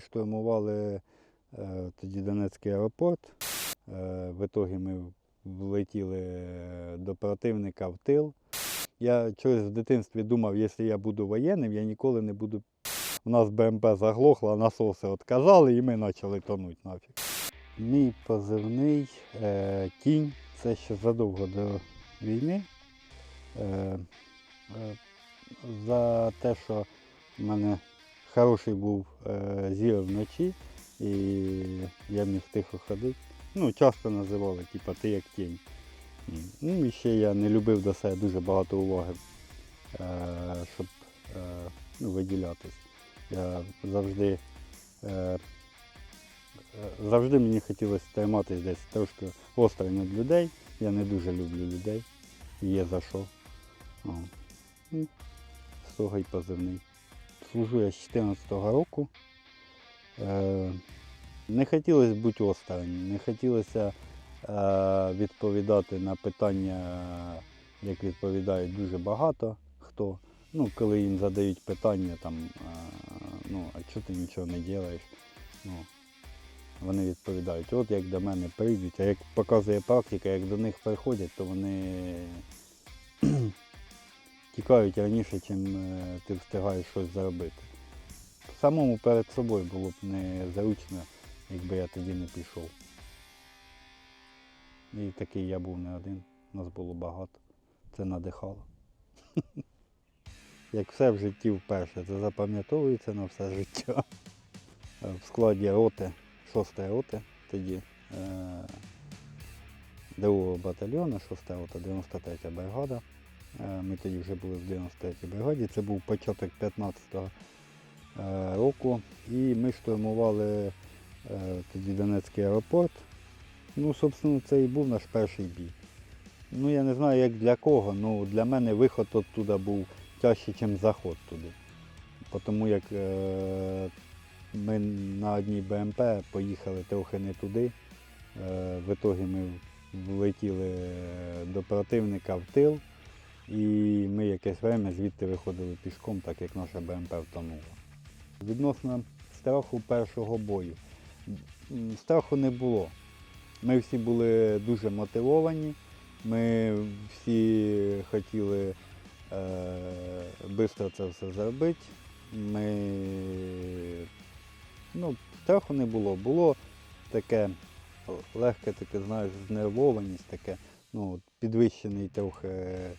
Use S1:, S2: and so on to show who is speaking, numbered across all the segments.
S1: ми штурмували е, тоді Донецький аеропорт. Е, В ітогі ми влетіли до противника в тил. Я чогось в дитинстві думав, якщо я буду воєнним, я ніколи не буду. У нас БМП заглохло, насоси відказали і ми почали тонути нафіг. Мій позивний е, тінь це ще задовго до війни. Е, е, за те, що в мене хороший був е, зір вночі, і я міг тихо ходити. Ну, часто називали, типу, ти як тінь. Ну і ще я не любив до себе дуже багато уваги, е, щоб е, ну, виділятись. Я завжди, завжди мені хотілося триматись десь трошки осторонь від людей. Я не дуже люблю людей. Є за що. О. Ну, З й позивний. Служу я з 14-го року. Е, не хотілося бути осторонь, не хотілося е, відповідати на питання, як відповідають дуже багато хто. Ну, коли їм задають питання, там, е, ну, а чого ти нічого не робиш? Ну, вони відповідають, от як до мене прийдуть, а як показує практика, як до них приходять, то вони тікають раніше, чим е, ти встигаєш щось заробити. Самому перед собою було б незручно, якби я тоді не пішов. І такий я був не один, нас було багато. Це надихало. Як все в житті вперше, це запам'ятовується на все життя. Е, В складі роти, 6 роти тоді е, другого батальйону, 6 рота, 93 бригада. Е, Ми тоді вже були в 93-й бригаді. Це був початок 15-го е, року. І ми штурмували е, тоді Донецький аеропорт. Ну, собственно, це і був наш перший бій. Ну, я не знаю, як для кого, ну для мене виход оттуда був тяжче, ніж заход туди. Тому як ми на одній БМП поїхали трохи не туди. В ітогі ми влетіли до противника в тил, і ми якесь время звідти виходили пішком, так як наша БМП втонула. Відносно страху першого бою. Страху не було. Ми всі були дуже мотивовані, ми всі хотіли швидко це все зробити. Ми, ну, страху не було. Було таке легке, таке, знаєш, знервованість, таке, ну, підвищений трохи е,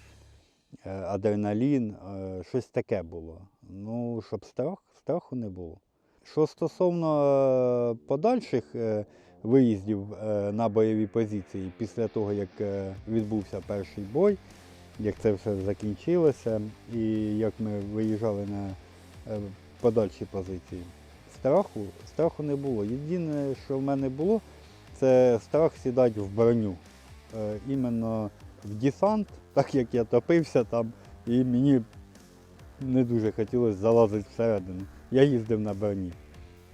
S1: адреналін, е, щось таке було. Ну, щоб страх, страху не було. Що стосовно е, подальших е, виїздів е, на бойові позиції після того, як е, відбувся перший бой, як це все закінчилося, і як ми виїжджали на е, подальші позиції. Страху, страху не було. Єдине, що в мене було, це страх сідати в броню. Е, Іменно в десант, так як я топився там, і мені не дуже хотілося залазити всередину. Я їздив на броні.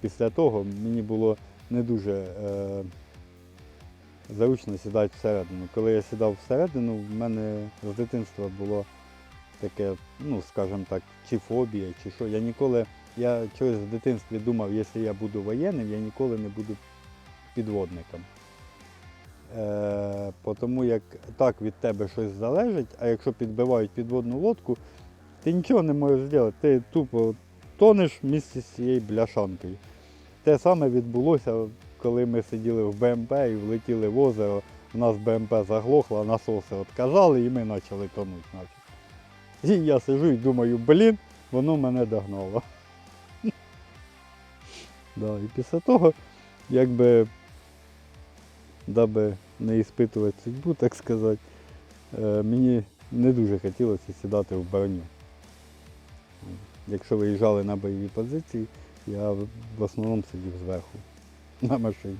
S1: Після того мені було не дуже е, зручно сідати всередину. Коли я сідав всередину, в мене з дитинства було таке, ну, скажімо так, чи фобія, чи що. Я ніколи, я чогось в дитинстві думав, якщо я буду воєнним, я ніколи не буду підводником. Е, тому як так від тебе щось залежить, а якщо підбивають підводну лодку, ти нічого не можеш зробити. Ти тупо тонеш місці з цією бляшанкою. Те саме відбулося, коли ми сиділи в БМП і влетіли в озеро. У нас БМП заглохло, насоси відказали і ми почали тонути. І я сижу і думаю, блін, воно мене догнало. Да, і після того, якби, даби не іспитувати судьбу, так сказати, е, мені не дуже хотілося сідати в броню. Якщо виїжджали на бойові позиції, я в основному сидів зверху на машині.